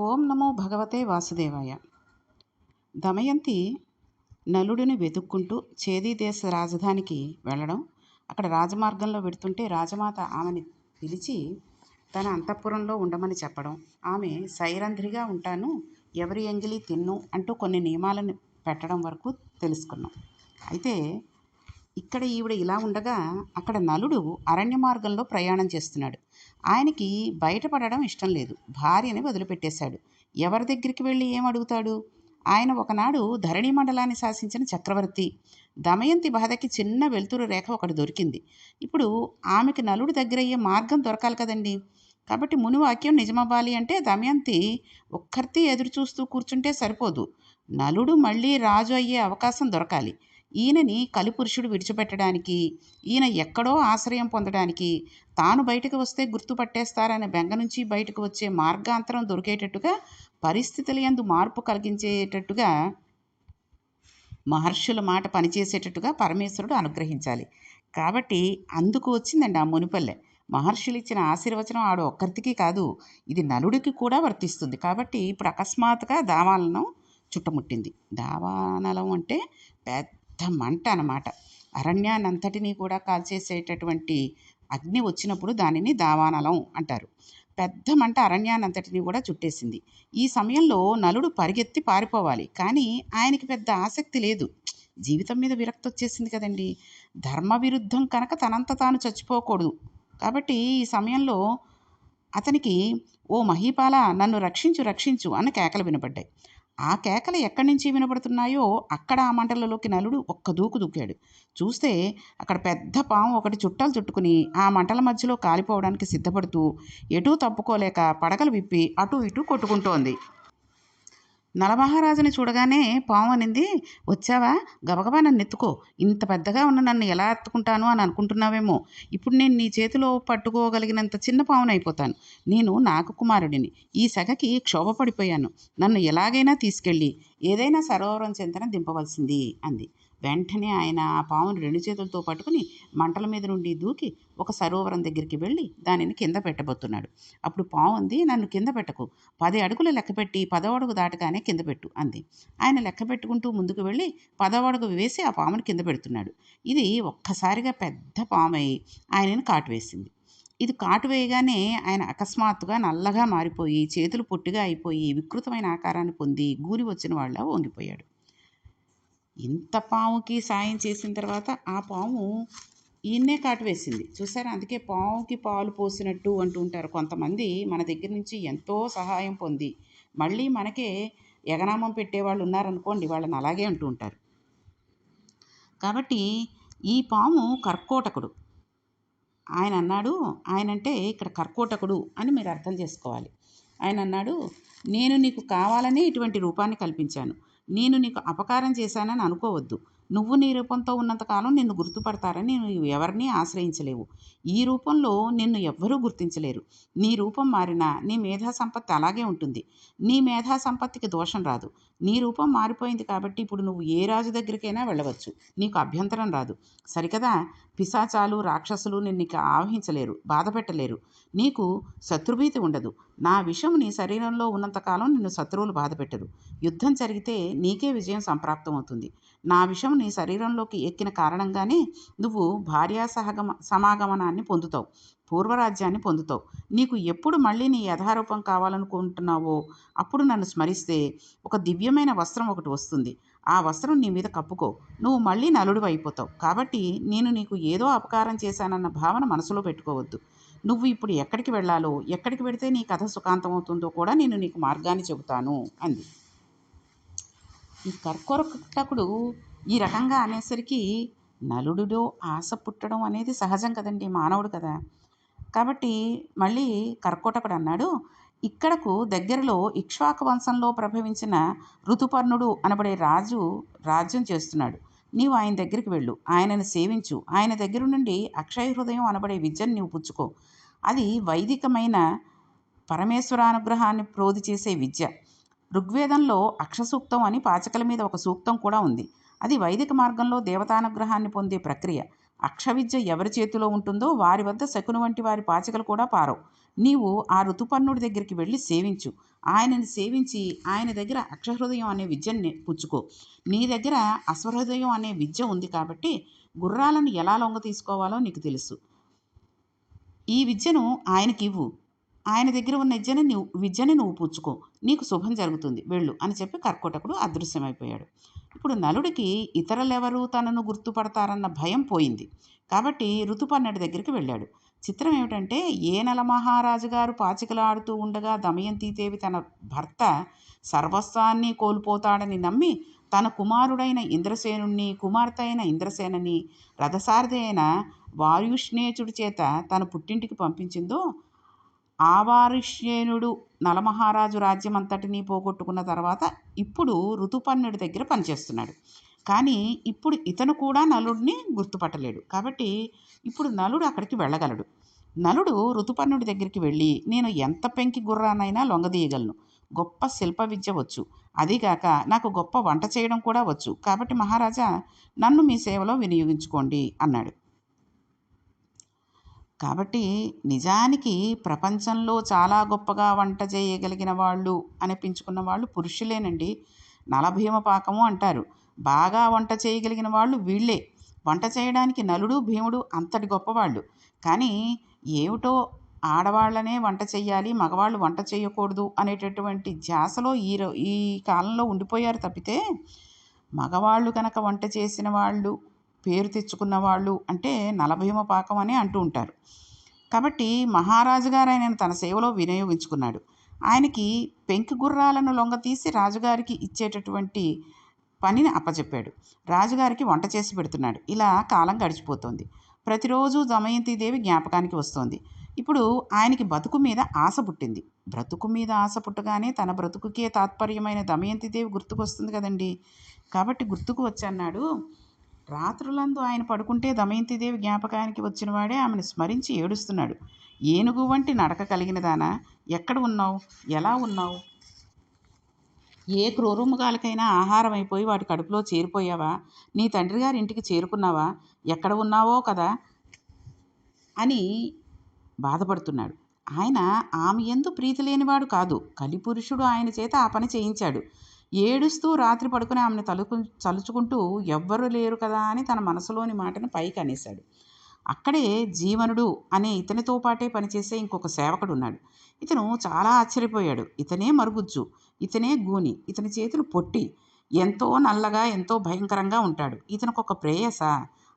ఓం నమో భగవతే వాసుదేవాయ. దమయంతి నలుడిని వెతుక్కుంటూ చేదీ దేశ రాజధానికి వెళ్ళడం అక్కడ రాజమార్గంలో వెడుతుంటే రాజమాత ఆమెని పిలిచి తన అంతఃపురంలో ఉండమని చెప్పడం ఆమె సైరంధ్రిగా ఉంటాను ఎవరి ఎంగిలి తిన్ను అంటూ కొన్ని నియమాలను పెట్టడం వరకు తెలుసుకున్నాం. అయితే ఇక్కడ ఈవిడ ఇలా ఉండగా అక్కడ నలుడు అరణ్య మార్గంలో ప్రయాణం చేస్తున్నాడు. ఆయనకి బయటపడడం ఇష్టం లేదు. భార్యని వదిలిపెట్టేశాడు. ఎవరి దగ్గరికి వెళ్ళి ఏమడుగుతాడు ఆయన ఒకనాడు ధరణి మండలాన్ని శాసించిన చక్రవర్తి. దమయంతి బాధకి చిన్న వెలుతురు రేఖ ఒకటి దొరికింది. ఇప్పుడు ఆమెకి నలుడు దగ్గరయ్యే మార్గం దొరకాలి కదండి. కాబట్టి మునివాక్యం నిజమవ్వాలి అంటే దమయంతి ఒక్కర్తి ఎదురు చూస్తూ కూర్చుంటే సరిపోదు. నలుడు మళ్ళీ రాజు అయ్యే అవకాశం దొరకాలి. ఈయనని కలిపురుషుడు విడిచిపెట్టడానికి ఈయన ఎక్కడో ఆశ్రయం పొందడానికి తాను బయటకు వస్తే గుర్తుపట్టేస్తారనే బెంగ నుంచి బయటకు వచ్చే మార్గాంతరం దొరికేటట్టుగా పరిస్థితుల యందు మార్పు కలిగించేటట్టుగా మహర్షుల మాట పనిచేసేటట్టుగా పరమేశ్వరుడు అనుగ్రహించాలి. కాబట్టి అందుకు వచ్చిందండి ఆ మునిపల్లె. మహర్షులు ఇచ్చిన ఆశీర్వచనం ఆడు ఒక్కరికి కాదు ఇది నలుడికి కూడా వర్తిస్తుంది. కాబట్టి ఇప్పుడు అకస్మాత్తుగా దావానలం చుట్టముట్టింది. దావానలం అంటే పెద్ద మంట అన్నమాట. అరణ్యానంతటినీ కూడా కాల్చేసేటటువంటి అగ్ని వచ్చినప్పుడు దానిని దావానలం అంటారు. పెద్ద మంట అరణ్యానంతటిని కూడా చుట్టేసింది. ఈ సమయంలో నలుడు పరిగెత్తి పారిపోవాలి. కానీ ఆయనకి పెద్ద ఆసక్తి లేదు. జీవితం మీద విరక్తి వచ్చేసింది కదండి. ధర్మ విరుద్ధం కనుక తనంత తాను చచ్చిపోకూడదు. కాబట్టి ఈ సమయంలో అతనికి ఓ మహీపాల నన్ను రక్షించు రక్షించు అన్న కేకలు వినపడ్డాయి. ఆ కేకలు ఎక్కడి నుంచి వినపడుతున్నాయో అక్కడ ఆ మంటలలోకి నలుడు ఒక్క దూకు దూకాడు. చూస్తే అక్కడ పెద్ద పాము ఒకటి చుట్టాలు చుట్టుకుని ఆ మంటల మధ్యలో కాలిపోవడానికి సిద్ధపడుతూ ఎటూ తప్పుకోలేక పడగలు విప్పి అటూ ఇటూ కొట్టుకుంటోంది. నలమహారాజుని చూడగానే పాము అనింది వచ్చావా? గబగబా నన్ను ఎత్తుకో. ఇంత పెద్దగా ఉన్న నన్ను ఎలా ఎత్తుకుంటాను అని అనుకుంటున్నావేమో. ఇప్పుడు నేను నీ చేతిలో పట్టుకోగలిగినంత చిన్న పావును అయిపోతాను. నేను నాకు కుమారుడిని. ఈ సగకి క్షోభపడిపోయాను. నన్ను ఎలాగైనా తీసుకెళ్ళి ఏదైనా సరోవరం చెంతన దింపవలసింది అంది. వెంటనే ఆయన ఆ పామును రెండు చేతులతో పట్టుకుని మంటల మీద నుండి దూకి ఒక సరోవరం దగ్గరికి వెళ్ళి దానిని కింద పెట్టబోతున్నాడు. అప్పుడు పాము అంది నన్ను కింద పెట్టకు. పది అడుగులు లెక్కపెట్టి పదో అడుగు దాటగానే కింద పెట్టు అంది. ఆయన లెక్క పెట్టుకుంటూ ముందుకు వెళ్ళి పదో అడుగు వేసి ఆ పాముని కింద పెడుతున్నాడు. ఇది ఒక్కసారిగా పెద్ద పామై ఆయనను కాటు వేసింది. ఇది కాటు వేయగానే ఆయన అకస్మాత్తుగా నల్లగా మారిపోయి చేతులు పొట్టిగా అయిపోయి వికృతమైన ఆకారాన్ని పొంది గూరి వచ్చిన వాళ్ళ వంగిపోయాడు. ఇంత పాముకి సాయం చేసిన తర్వాత ఆ పాము ఈయన్నే కాటు వేసింది చూసారా? అందుకే పాముకి పాలు పోసినట్టు అంటూ ఉంటారు కొంతమంది. మన దగ్గర నుంచి ఎంతో సహాయం పొంది మళ్ళీ మనకే ఎగనామం పెట్టేవాళ్ళు ఉన్నారనుకోండి వాళ్ళని అలాగే అంటూ ఉంటారు. కాబట్టి ఈ పాము కర్కోటకుడు. ఆయన అన్నాడు ఆయన అంటే ఇక్కడ కర్కోటకుడు అని మీరు అర్థం చేసుకోవాలి. ఆయన అన్నాడు నేను నీకు కావాలని ఇటువంటి రూపాన్ని కల్పించాను. నేను నీకు అపకారం చేశానని అనుకోవద్దు. నువ్వు నీ రూపంతో ఉన్నంతకాలం నిన్ను గుర్తుపడతారని నువ్వు ఎవరిని ఆశ్రయించలేవు. ఈ రూపంలో నిన్ను ఎవ్వరూ గుర్తించలేరు. నీ రూపం మారినా నీ మేధా సంపత్తి అలాగే ఉంటుంది. నీ మేధా సంపత్తికి దోషం రాదు. నీ రూపం మారిపోయింది కాబట్టి ఇప్పుడు నువ్వు ఏ రాజు దగ్గరికైనా వెళ్ళవచ్చు. నీకు అభ్యంతరం రాదు. సరికదా? పిశాచాలు రాక్షసులు నిన్ను ఆవహించలేరు బాధపెట్టలేరు. నీకు శత్రుభీతి ఉండదు. నా విషం నీ శరీరంలో ఉన్నంతకాలం నిన్ను శత్రువులు బాధపెట్టరు. యుద్ధం జరిగితే నీకే విజయం సంప్రాప్తమవుతుంది. నా విషం నీ శరీరంలోకి ఎక్కిన కారణంగానే నువ్వు భార్యా సహగమ సమాగమనాన్ని పొందుతావు పూర్వరాజ్యాన్ని పొందుతావు. నీకు ఎప్పుడు మళ్ళీ నీ యథారూపం కావాలనుకుంటున్నావో అప్పుడు నన్ను స్మరిస్తే ఒక దివ్యమైన వస్త్రం ఒకటి వస్తుంది. ఆ వస్త్రం నీ మీద కప్పుకో. నువ్వు మళ్ళీ నలుడు అయిపోతావు. కాబట్టి నేను నీకు ఏదో అపకారం చేశానన్న భావన మనసులో పెట్టుకోవద్దు. నువ్వు ఇప్పుడు ఎక్కడికి వెళ్ళాలో ఎక్కడికి వెడితే నీ కథ సుఖాంతమవుతుందో కూడా నేను నీకు మార్గాన్ని చెబుతాను అంది. ఈ కర్కోరకుడు ఈ రకంగా అనేసరికి నలుడిలో ఆశ పుట్టడం అనేది సహజం కదండి మానవుడు కదా. కాబట్టి మళ్ళీ కర్కోటకుడు అన్నాడు ఇక్కడకు దగ్గరలో ఇక్ష్వాకు వంశంలో ప్రభవించిన ఋతుపర్ణుడు అనబడే రాజు రాజ్యం చేస్తున్నాడు. నీవు ఆయన దగ్గరికి వెళ్ళు ఆయనను సేవించు. ఆయన దగ్గర నుండి అక్షయ హృదయం అనబడే విద్యను నీవు పుచ్చుకో. అది వైదికమైన పరమేశ్వరానుగ్రహాన్ని ప్రోధి చేసే విద్య. ఋగ్వేదంలో అక్షసూక్తం అని పాచకల మీద ఒక సూక్తం కూడా ఉంది. అది వైదిక మార్గంలో దేవతానుగ్రహాన్ని పొందే ప్రక్రియ. అక్షవిద్య ఎవరి చేతిలో ఉంటుందో వారి వద్ద శకును వంటి వారి పాచికలు కూడా పారవు. నీవు ఆ ఋతుపర్ణుడి దగ్గరికి వెళ్ళి సేవించు. ఆయనని సేవించి ఆయన దగ్గర అక్షహృదయం అనే విద్యని పుచ్చుకో. నీ దగ్గర అశ్వహృదయం అనే విద్య ఉంది కాబట్టి గుర్రాలను ఎలా లొంగ తీసుకోవాలో నీకు తెలుసు. ఈ విద్యను ఆయనకి ఇవ్వు ఆయన దగ్గర ఉన్న విద్యని నువ్వు విద్యని నువ్వు పుచ్చుకో. నీకు శుభం జరుగుతుంది. వెళ్ళు అని చెప్పి కర్కోటకుడు అదృశ్యమైపోయాడు. ఇప్పుడు నలుడికి ఇతరులెవరు తనను గుర్తుపడతారన్న భయం పోయింది. కాబట్టి ఋతుపర్ణుడి దగ్గరికి వెళ్ళాడు. చిత్రం ఏమిటంటే ఏనల మహారాజు గారు పాచికలాడుతూ ఉండగా దమయంతీదేవి తన భర్త సర్వస్వాన్ని కోల్పోతాడని నమ్మి తన కుమారుడైన ఇంద్రసేనుణ్ణి కుమార్తె అయిన ఇంద్రసేనని రథసారథి అయిన వాయుష్ణేచుడి చేత తన పుట్టింటికి పంపించిందో ఆవారుష్యేనుడు నలమహారాజు రాజ్యమంతటినీ పోగొట్టుకున్న తర్వాత ఇప్పుడు ఋతుపర్ణుడి దగ్గర పనిచేస్తున్నాడు. కానీ ఇప్పుడు ఇతను కూడా నలుడిని గుర్తుపట్టలేడు. కాబట్టి ఇప్పుడు నలుడు అక్కడికి వెళ్ళగలడు. నలుడు ఋతుపర్ణుడి దగ్గరికి వెళ్ళి నేను ఎంత పెంకి గుర్రానైనా లొంగదీయగలను. గొప్ప శిల్ప విద్య వచ్చు. అదీగాక నాకు గొప్ప వంట చేయడం కూడా వచ్చు. కాబట్టి మహారాజా నన్ను మీ సేవలో వినియోగించుకోండి అన్నాడు. కాబట్టి నిజానికి ప్రపంచంలో చాలా గొప్పగా వంట చేయగలిగిన వాళ్ళు అనిపించుకున్న వాళ్ళు పురుషులేనండి. నలభీమ పాకము అంటారు. బాగా వంట చేయగలిగిన వాళ్ళు వీళ్ళే. వంట చేయడానికి నలుడు భీముడు అంతటి గొప్పవాళ్ళు. కానీ ఏమిటో ఆడవాళ్ళనే వంట చేయాలి మగవాళ్ళు వంట చేయకూడదు అనేటటువంటి ధ్యాసలో ఈ ఈ కాలంలో ఉండిపోయారు తప్పితే మగవాళ్ళు కనుక వంట చేసిన వాళ్ళు పేరు తెచ్చుకున్న వాళ్ళు అంటే నలభీమ పాకం అని అంటూ ఉంటారు. కాబట్టి మహారాజు గారు ఆయనను తన సేవలో వినియోగించుకున్నాడు. ఆయనకి పెంకి గుర్రాలను లొంగతీసి రాజుగారికి ఇచ్చేటటువంటి పనిని అప్పచెప్పాడు రాజుగారికి వంట చేసి పెడుతున్నాడు. ఇలా కాలం గడిచిపోతుంది. ప్రతిరోజు దమయంతిదేవి జ్ఞాపకానికి వస్తోంది. ఇప్పుడు ఆయనకి బతుకు మీద ఆశ పుట్టింది. బ్రతుకు మీద ఆశ పుట్టగానే తన బ్రతుకుకే తాత్పర్యమైన దమయంతిదేవి గుర్తుకొస్తుంది కదండి. కాబట్టి గుర్తుకు వచ్చన్నాడు రాత్రులందు ఆయన పడుకుంటే దమయంతిదేవి జ్ఞాపకానికి వచ్చినవాడే ఆమెను స్మరించి ఏడుస్తున్నాడు. ఏనుగు వంటి నడక కలిగినదానా ఎక్కడ ఉన్నావు? ఎలా ఉన్నావు? ఏ క్రూరముగాలకైనా ఆహారం అయిపోయి వాటి కడుపులో చేరిపోయావా? నీ తండ్రి గారి ఇంటికి చేరుకున్నావా? ఎక్కడ ఉన్నావో కదా అని బాధపడుతున్నాడు. ఆయన ఆమె ఎందు ప్రీతి లేనివాడు కాదు. కలిపురుషుడు ఆయన చేత ఆ పని చేయించాడు. ఏడుస్తూ రాత్రి పడుకుని ఆమెను తలుకు చలుచుకుంటూ ఎవ్వరు లేరు కదా అని తన మనసులోని మాటను పైకి అనేశాడు. అక్కడే జీవనుడు అనే ఇతనితో పాటే పనిచేసే ఇంకొక సేవకుడు ఉన్నాడు ఇతను చాలా ఆశ్చర్యపోయాడు. ఇతనే మరుగుజ్జు ఇతనే గూని ఇతని చేతులు పొట్టి ఎంతో నల్లగా ఎంతో భయంకరంగా ఉంటాడు. ఇతనికి ఒక ప్రేయస.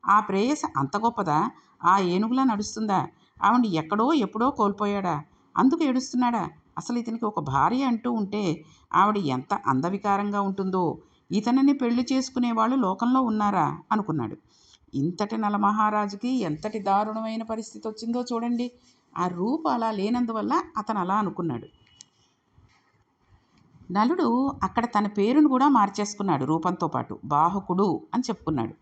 ఆ ప్రేయస అంత గొప్పదా? ఆ ఏనుగులా నడుస్తుందా? ఆవిడ ఎక్కడో ఎప్పుడో కోల్పోయాడా? అందుకు ఏడుస్తున్నాడా? అసలు ఇతనికి ఒక భార్య అంటూ ఉంటే ఆవిడ ఎంత అందవికారంగా ఉంటుందో ఇతనిని పెళ్ళి చేసుకునే వాళ్ళు లోకంలో ఉన్నారా? అనుకున్నాడు. ఇంతటి నలమహారాజుకి ఎంతటి దారుణమైన పరిస్థితి వచ్చిందో చూడండి. ఆ రూపు అలా లేనందువల్ల అతను అలా అనుకున్నాడు. నలుడు అక్కడ తన పేరును కూడా మార్చేసుకున్నాడు రూపంతో పాటు. బాహుకుడు అని చెప్పుకున్నాడు.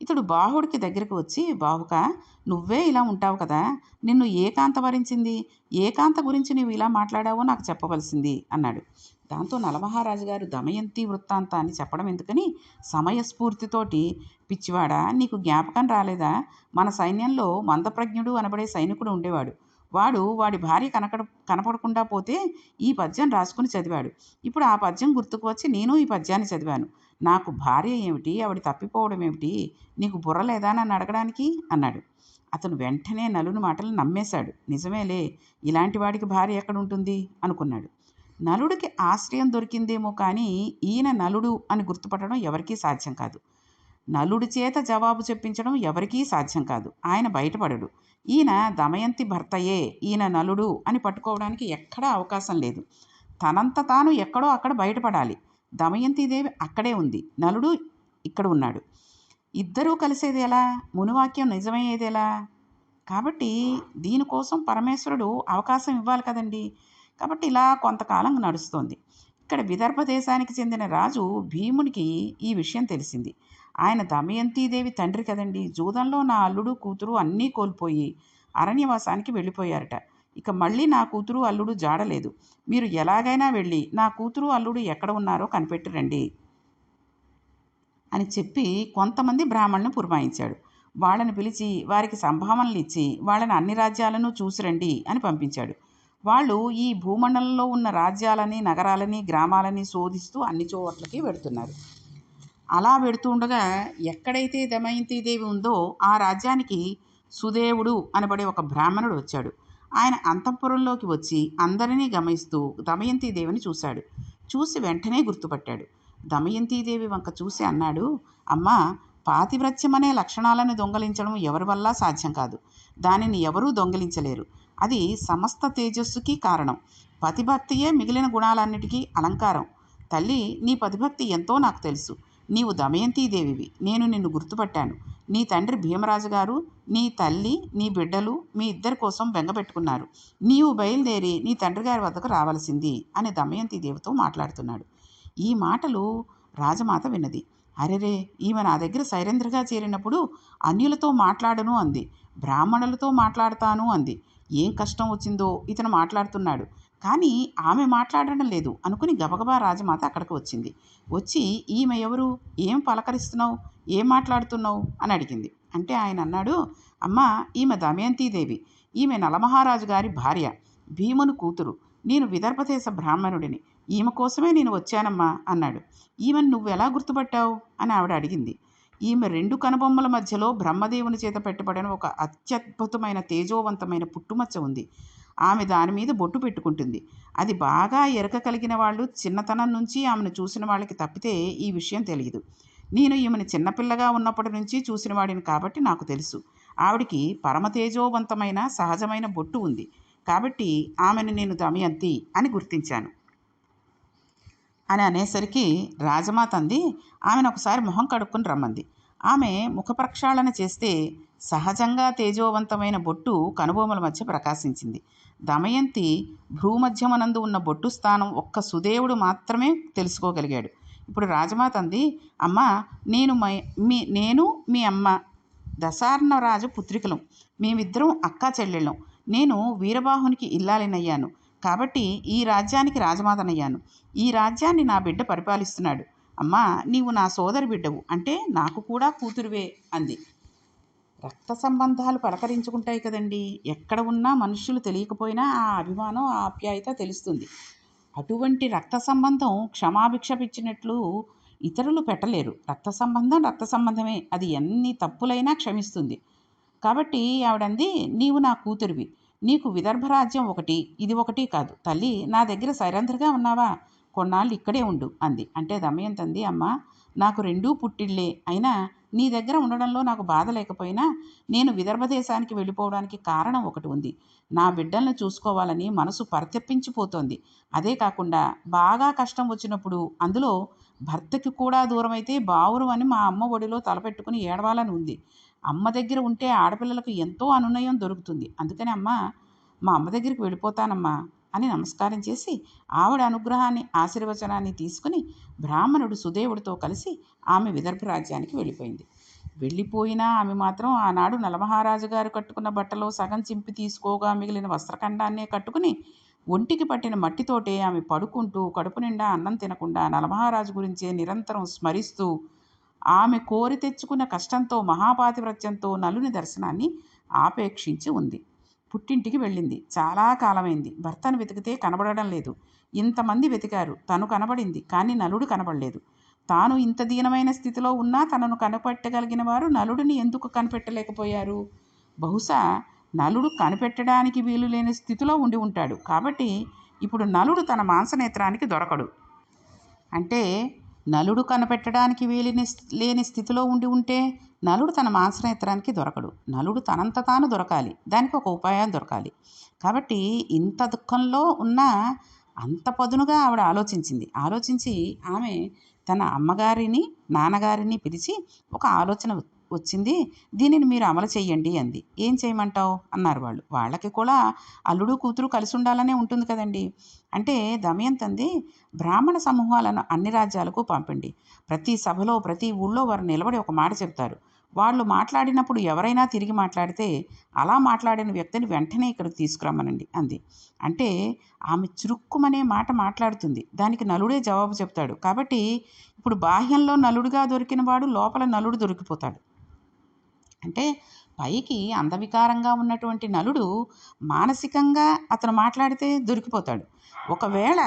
ఇతడు బాహుడికి దగ్గరకు వచ్చి బావుక నువ్వే ఇలా ఉంటావు కదా నిన్ను ఏకాంత వరించింది ఏకాంత గురించి నువ్వు ఇలా మాట్లాడావో నాకు చెప్పవలసింది అన్నాడు. దాంతో నలమహారాజు గారు దమయంతి వృత్తాంతాన్ని చెప్పడం ఎందుకని సమయస్ఫూర్తితోటి పిచ్చివాడా నీకు జ్ఞాపకం రాలేదా? మన సైన్యంలో మందప్రజ్ఞుడు అనబడే సైనికుడు ఉండేవాడు. వాడు వాడి భార్య కనకడ కనపడకుండా పోతే ఈ పద్యం రాసుకుని చదివాడు. ఇప్పుడు ఆ పద్యం గుర్తుకు వచ్చి నేను ఈ పద్యాన్ని చదివాను. నాకు భార్య ఏమిటి? ఆవిడ తప్పిపోవడం ఏమిటి? నీకు బుర్ర లేదా? నన్ను అడగడానికి? అన్నాడు. అతను వెంటనే నలుని మాటలు నమ్మేశాడు. నిజమేలే ఇలాంటి వాడికి భార్య ఎక్కడ ఉంటుంది అనుకున్నాడు. నలుడికి ఆశ్రయం దొరికిందేమో కానీ ఈయన నలుడు అని గుర్తుపట్టడం ఎవరికీ సాధ్యం కాదు. నలుడి చేత జవాబు చెప్పించడం ఎవరికీ సాధ్యం కాదు. ఆయన బయటపడడు. ఈయన దమయంతి భర్తయే. ఈయన నలుడు అని పట్టుకోవడానికి ఎక్కడా అవకాశం లేదు. తనంత తాను ఎక్కడో అక్కడ బయటపడాలి. దమయంతిదేవి అక్కడే ఉంది. నలుడు ఇక్కడ ఉన్నాడు. ఇద్దరూ కలిసేది ఎలా? మునివాక్యం నిజమయ్యేది ఎలా? కాబట్టి దీనికోసం పరమేశ్వరుడు అవకాశం ఇవ్వాలి కదండి. కాబట్టి ఇలా కొంతకాలం నడుస్తోంది. ఇక్కడ విదర్భ దేశానికి చెందిన రాజు భీమునికి ఈ విషయం తెలిసింది. ఆయన దమయంతీదేవి తండ్రి కదండి. జూదంలో నా అల్లుడు కూతురు అన్నీ కోల్పోయి అరణ్యవాసానికి వెళ్ళిపోయారట. ఇక మళ్ళీ నా కూతురు అల్లుడు జాడలేదు. మీరు ఎలాగైనా వెళ్ళి నా కూతురు అల్లుడు ఎక్కడ ఉన్నారో కనిపెట్టి రండి అని చెప్పి కొంతమంది బ్రాహ్మణులను పురమాయించాడు. వాళ్ళని పిలిచి వారికి సంభావనలు ఇచ్చి వాళ్ళని అన్ని రాజ్యాలను చూసిరండి అని పంపించాడు. వాళ్ళు ఈ భూమండలంలో ఉన్న రాజ్యాలని నగరాలని గ్రామాలని శోధిస్తూ అన్ని చోట్లకి వెడుతున్నారు. అలా వెడుతూ ఉండగా ఎక్కడైతే దమయంతిదేవి ఉందో ఆ రాజ్యానికి సుదేవుడు అనబడే ఒక బ్రాహ్మణుడు వచ్చాడు. ఆయన అంతఃపురంలోకి వచ్చి అందరినీ గమనిస్తూ దమయంతిదేవిని చూశాడు. చూసి వెంటనే గుర్తుపట్టాడు. దమయంతిదేవి వంక చూసి అన్నాడు అమ్మా పాతివ్రత్యం అనే లక్షణాలను దొంగలించడం ఎవరి వల్ల సాధ్యం కాదు. దానిని ఎవరూ దొంగిలించలేరు. అది సమస్త తేజస్సుకి కారణం. పతిభక్తియే మిగిలిన గుణాలన్నిటికీ అలంకారం. తల్లి నీ పతిభక్తి ఎంతో నాకు తెలుసు. నీవు దమయంతీదేవివి. నేను నిన్ను గుర్తుపట్టాను. నీ తండ్రి భీమరాజు గారు నీ తల్లి నీ బిడ్డలు మీ ఇద్దరి కోసం బెంగపెట్టుకున్నారు. నీవు బయలుదేరి నీ తండ్రి గారి వద్దకు రావలసింది అని దమయంతిదేవితో మాట్లాడుతున్నాడు. ఈ మాటలు రాజమాత విన్నది. అరెరే ఈమె నా దగ్గర సైరేంద్రగా చేరినప్పుడు అన్యులతో మాట్లాడను అంది. బ్రాహ్మణులతో మాట్లాడతాను అంది. ఏం కష్టం వచ్చిందో ఇతను మాట్లాడుతున్నాడు. కానీ ఆమె మాట్లాడడం లేదు అనుకుని గబగబా రాజమాత అక్కడికి వచ్చింది. వచ్చి ఈమె ఎవరు? ఏం పలకరిస్తున్నావు? ఏం మాట్లాడుతున్నావు? అని అడిగింది. అంటే ఆయన అన్నాడు అమ్మా ఈమె దమయంతీదేవి. ఈమె నలమహారాజు గారి భార్య. భీముని కూతురు. నేను విదర్భదేశ బ్రాహ్మణుడిని. ఈమె కోసమే నేను వచ్చానమ్మా అన్నాడు. ఈమెను నువ్వు ఎలా గుర్తుపట్టావు? అని ఆవిడ అడిగింది. ఈమె రెండు కనుబొమ్మల మధ్యలో బ్రహ్మదేవుని చేత పెట్టబడిన ఒక అత్యద్భుతమైన తేజోవంతమైన పుట్టుమచ్చ ఉంది. ఆమె దాని మీద బొట్టు పెట్టుకుంటుంది. అది బాగా ఎరక కలిగిన వాళ్ళు చిన్నతనం నుంచి ఆమెను చూసిన వాళ్ళకి తప్పితే ఈ విషయం తెలియదు. నేను ఈమెను చిన్నపిల్లగా ఉన్నప్పటి నుంచి చూసిన వాడిని కాబట్టి నాకు తెలుసు. ఆవిడికి పరమ తేజోవంతమైన సహజమైన బొట్టు ఉంది. కాబట్టి ఆమెను నేను దమయంతి అని గుర్తించాను. అని అనేసరికి రాజమాత అంది ఆమెను ఒకసారి మొహం కడుక్కొని రమ్మంది. ఆమె ముఖ ప్రక్షాళన చేస్తే సహజంగా తేజోవంతమైన బొట్టు కనుబొమ్మల మధ్య ప్రకాశించింది. దమయంతి భ్రూమధ్యమనందు ఉన్న బొట్టు స్థానం ఒక్క సుదేవుడు మాత్రమే తెలుసుకోగలిగాడు. ఇప్పుడు రాజమాత అంది అమ్మ నేను మీ నేను మీ అమ్మ దశార్ణరాజు పుత్రికలం. మేమిద్దరం అక్కా చెల్లెళ్ళం. నేను వీరబాహునికి ఇల్లాలినయ్యాను. కాబట్టి ఈ రాజ్యానికి రాజమాతనయ్యాను. ఈ రాజ్యాన్ని నా బిడ్డ పరిపాలిస్తున్నాడు. అమ్మా నీవు నా సోదరి బిడ్డవు. అంటే నాకు కూడా కూతురువే అంది. రక్త సంబంధాలు పలకరించుకుంటాయి కదండి. ఎక్కడ ఉన్నా మనుషులు తెలియకపోయినా ఆ అభిమానం ఆ ఆప్యాయత తెలుస్తుంది. అటువంటి రక్త సంబంధం క్షమాభిక్షపిచ్చినట్లు ఇతరులు పెట్టలేరు. రక్త సంబంధం రక్త సంబంధమే. అది ఎన్ని తప్పులైనా క్షమిస్తుంది. కాబట్టి ఆవిడంది నీవు నా కూతురివి. నీకు విదర్భ రాజ్యం ఒకటి. ఇది ఒకటి కాదు. తల్లి నా దగ్గర సైరంధ్రగా ఉన్నావా? కొన్నాళ్ళు ఇక్కడే ఉండు అంది. అంటే దమయంతంది అమ్మ నాకు రెండూ పుట్టిళ్ళే అయినా నీ దగ్గర ఉండడంలో నాకు బాధ లేకపోయినా నేను విదర్భ దేశానికి వెళ్ళిపోవడానికి కారణం ఒకటి ఉంది. నా బిడ్డలను చూసుకోవాలని మనసు పరితెప్పించిపోతోంది. అదే కాకుండా బాగా కష్టం వచ్చినప్పుడు అందులో భర్తకి కూడా దూరమైతే బావురు అని మా అమ్మ ఒడిలో తలపెట్టుకుని ఏడవాలని ఉంది. అమ్మ దగ్గర ఉంటే ఆడపిల్లలకు ఎంతో అనునయం దొరుకుతుంది. అందుకని అమ్మ మా అమ్మ దగ్గరికి వెళ్ళిపోతానమ్మా. అని నమస్కారం చేసి ఆవిడ అనుగ్రహాన్ని ఆశీర్వచనాన్ని తీసుకుని బ్రాహ్మణుడు సుదేవుడితో కలిసి ఆమె విదర్భ రాజ్యానికి వెళ్ళిపోయింది. వెళ్ళిపోయినా ఆమె మాత్రం ఆనాడు నలమహారాజు గారు కట్టుకున్న బట్టలో సగం చింపి తీసుకోగా మిగిలిన వస్త్రఖండాన్నే కట్టుకుని ఒంటికి పట్టిన మట్టితోటే ఆమె పడుకుంటూ కడుపు నిండా అన్నం తినకుండా నలమహారాజు గురించే నిరంతరం స్మరిస్తూ ఆమె కోరి తెచ్చుకున్న కష్టంతో మహాపాతివ్రత్యంతో నలుని దర్శనాన్ని ఆపేక్షించి ఉంది. పుట్టింటికి వెళ్ళింది. చాలా కాలమైంది. భర్తను వెతికితే కనబడడం లేదు. ఇంతమంది వెతికారు. తను కనబడింది. కానీ నలుడు కనబడలేదు. తాను ఇంత దీనమైన స్థితిలో ఉన్నా తనను కనిపెట్టగలిగిన వారు నలుడిని ఎందుకు కనిపెట్టలేకపోయారు? బహుశా నలుడు కనిపెట్టడానికి వీలు లేని స్థితిలో ఉండి ఉంటాడు. కాబట్టి ఇప్పుడు నలుడు తన మాంసనేత్రానికి దొరకడు. అంటే నలుడు కనిపెట్టడానికి వీలిని లేని స్థితిలో ఉండి ఉంటే నలుడు తన మాంసనేత్రానికి దొరకడు. నలుడు తనంత తాను దొరకాలి. దానికి ఒక ఉపాయం దొరకాలి. కాబట్టి ఇంత దుఃఖంలో ఉన్న అంత పదునుగా ఆవిడ ఆలోచించింది. ఆలోచించి ఆమె తన అమ్మగారిని నాన్నగారిని పిలిచి ఒక ఆలోచన వచ్చింది దీనిని మీరు అమలు చేయండి అంది. ఏం చేయమంటావు? అన్నారు వాళ్ళు. వాళ్ళకి కూడా అల్లుడు కూతురు కలిసి ఉండాలనే ఉంటుంది కదండి. అంటే దమయంతంది బ్రాహ్మణ సమూహాలను అన్ని రాజ్యాలకు పంపండి. ప్రతి సభలో ప్రతి ఊళ్ళో వారు నిలబడి ఒక మాట చెప్తారు. వాళ్ళు మాట్లాడినప్పుడు ఎవరైనా తిరిగి మాట్లాడితే అలా మాట్లాడిన వ్యక్తిని వెంటనే ఇక్కడికి తీసుకురమ్మనండి అంది. అంటే ఆమె చురుక్కుమనే మాట మాట్లాడుతుంది. దానికి నలుడే జవాబు చెప్తాడు. కాబట్టి ఇప్పుడు బాహ్యంలో నలుడుగా దొరికిన వాడు లోపల నలుడు దొరికిపోతాడు. అంటే పైకి అందవికారంగా ఉన్నటువంటి నలుడు మానసికంగా అతను మాట్లాడితే దొరికిపోతాడు. ఒకవేళ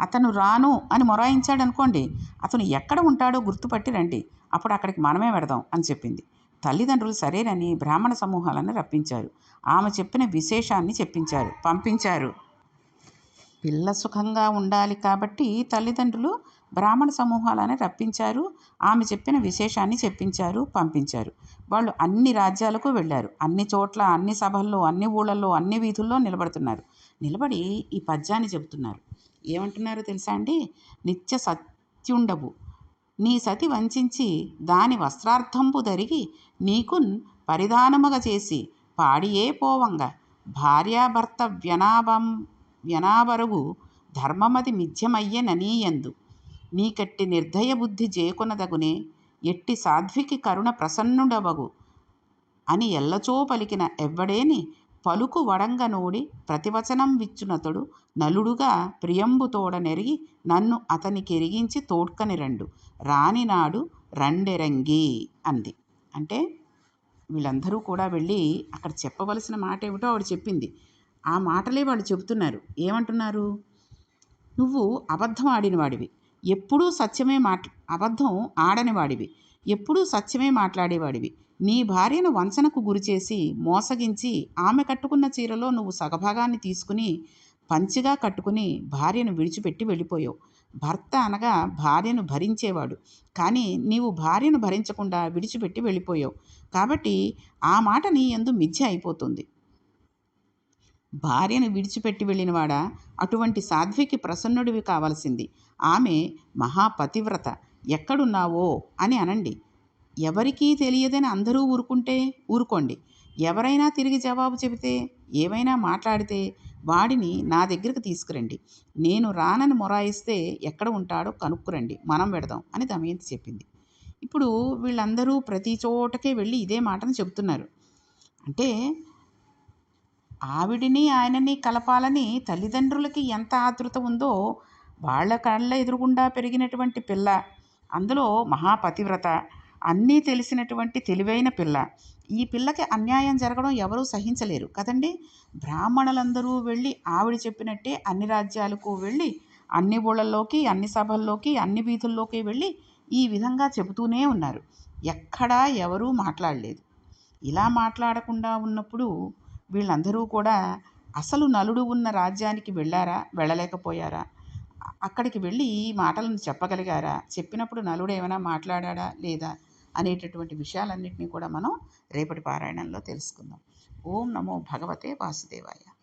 అతను రాను అని మొరాయించాడు అనుకోండి అతను ఎక్కడ ఉంటాడో గుర్తుపట్టి రండి. అప్పుడు అక్కడికి మనమే పెడదాం అని చెప్పింది. తల్లిదండ్రులు సరేనని బ్రాహ్మణ సమూహాలను రప్పించారు. ఆమె చెప్పిన విశేషాన్ని చెప్పించారు పంపించారు. పిల్ల సుఖంగా ఉండాలి కాబట్టి తల్లిదండ్రులు బ్రాహ్మణ సమూహాలని రప్పించారు. ఆమె చెప్పిన విశేషాన్ని చెప్పించారు పంపించారు. వాళ్ళు అన్ని రాజ్యాలకు వెళ్ళారు. అన్ని చోట్ల అన్ని సభల్లో అన్ని ఊళ్ళల్లో అన్ని వీధుల్లో నిలబడుతున్నారు. నిలబడి ఈ పద్యాన్ని చెబుతున్నారు. ఏమంటున్నారు తెలుసా అండి? నిత్య సత్యుండవు. నీ సతి వంచించి దాని వస్త్రార్థంపు దరిగి నీకున్ పరిధానముగా చేసి పాడియే పోవంగా. భార్యాభర్త వ్యనాభం వ్యనాబరుగు ధర్మమది మిథ్యమయ్య ననీయందు నీకట్టి నిర్దయ బుద్ధి చేకొనదగునే ఎట్టి సాధ్వికి కరుణ ప్రసన్నుడవగు. అని ఎల్లచో పలికిన ఎవ్వడేని పలుకు వడంగనోడి ప్రతివచనం విచ్చునతడు నలుడుగా ప్రియంబుతోడ నెరిగి నన్ను అతనికెరిగించి తోడ్కని రెండు. రానినాడు రండెరంగి అంది. అంటే వీళ్ళందరూ కూడా వెళ్ళి అక్కడ చెప్పవలసిన మాట ఏమిటో ఆవిడ చెప్పింది. ఆ మాటలే వాళ్ళు చెబుతున్నారు. ఏమంటున్నారు? నువ్వు అబద్ధం ఆడినవాడివి. ఎప్పుడూ సత్యమే మాట్ అబద్ధం ఆడనివాడివి. ఎప్పుడూ సత్యమే మాట్లాడేవాడివి. నీ భార్యను వంచనకు గురిచేసి మోసగించి ఆమె కట్టుకున్న చీరలో నువ్వు సగభాగాన్ని తీసుకుని పంచిగా కట్టుకుని భార్యను విడిచిపెట్టి వెళ్ళిపోయావు. భర్త అనగా భార్యను భరించేవాడు. కానీ నీవు భార్యను భరించకుండా విడిచిపెట్టి వెళ్ళిపోయావు. కాబట్టి ఆ మాట నీ ఎందు మిథ్య అయిపోతుంది. భార్యను విడిచిపెట్టి వెళ్ళినవాడా? అటువంటి సాధ్వికి ప్రసన్నుడివి కావలసింది. ఆమె మహాపతివ్రత. ఎక్కడున్నావో? అని అనండి. ఎవరికీ తెలియదని అందరూ ఊరుకుంటే ఊరుకోండి. ఎవరైనా తిరిగి జవాబు చెబితే ఏమైనా మాట్లాడితే వాడిని నా దగ్గరికి తీసుకురండి. నేను రానని మొరాయిస్తే ఎక్కడ ఉంటాడో కనుక్కురండి. మనం పెడదాం అని దమయంతి చెప్పింది. ఇప్పుడు వీళ్ళందరూ ప్రతి చోటకే వెళ్ళి ఇదే మాటను చెబుతున్నారు. అంటే ఆవిడిని ఆయనని కలపాలని తల్లిదండ్రులకి ఎంత ఆతృత ఉందో వాళ్ళ కళ్ళ ఎదురుగుండా పెరిగినటువంటి పిల్ల. అందులో మహాపతివ్రత అన్నీ తెలిసినటువంటి తెలివైన పిల్ల. ఈ పిల్లకి అన్యాయం జరగడం ఎవరూ సహించలేరు కదండి? బ్రాహ్మణులందరూ వెళ్ళి ఆవిడ చెప్పినట్టే అన్ని రాజ్యాలకు వెళ్ళి అన్ని ఊళ్ళల్లోకి అన్ని సభల్లోకి అన్ని వీధుల్లోకి వెళ్ళి ఈ విధంగా చెబుతూనే ఉన్నారు. ఎక్కడా ఎవరూ మాట్లాడలేదు. ఇలా మాట్లాడకుండా ఉన్నప్పుడు వీళ్ళందరూ కూడా అసలు నలుడు ఉన్న రాజ్యానికి వెళ్ళారా వెళ్ళలేకపోయారా? అక్కడికి వెళ్ళి ఈ మాటలను చెప్పగలిగారా? చెప్పినప్పుడు నలుడు ఏమైనా మాట్లాడా లేదా అనేటటువంటి విషయాలన్నింటినీ కూడా మనం రేపటి పారాయణంలో తెలుసుకుందాం. ఓం నమో భగవతే వాసుదేవాయ.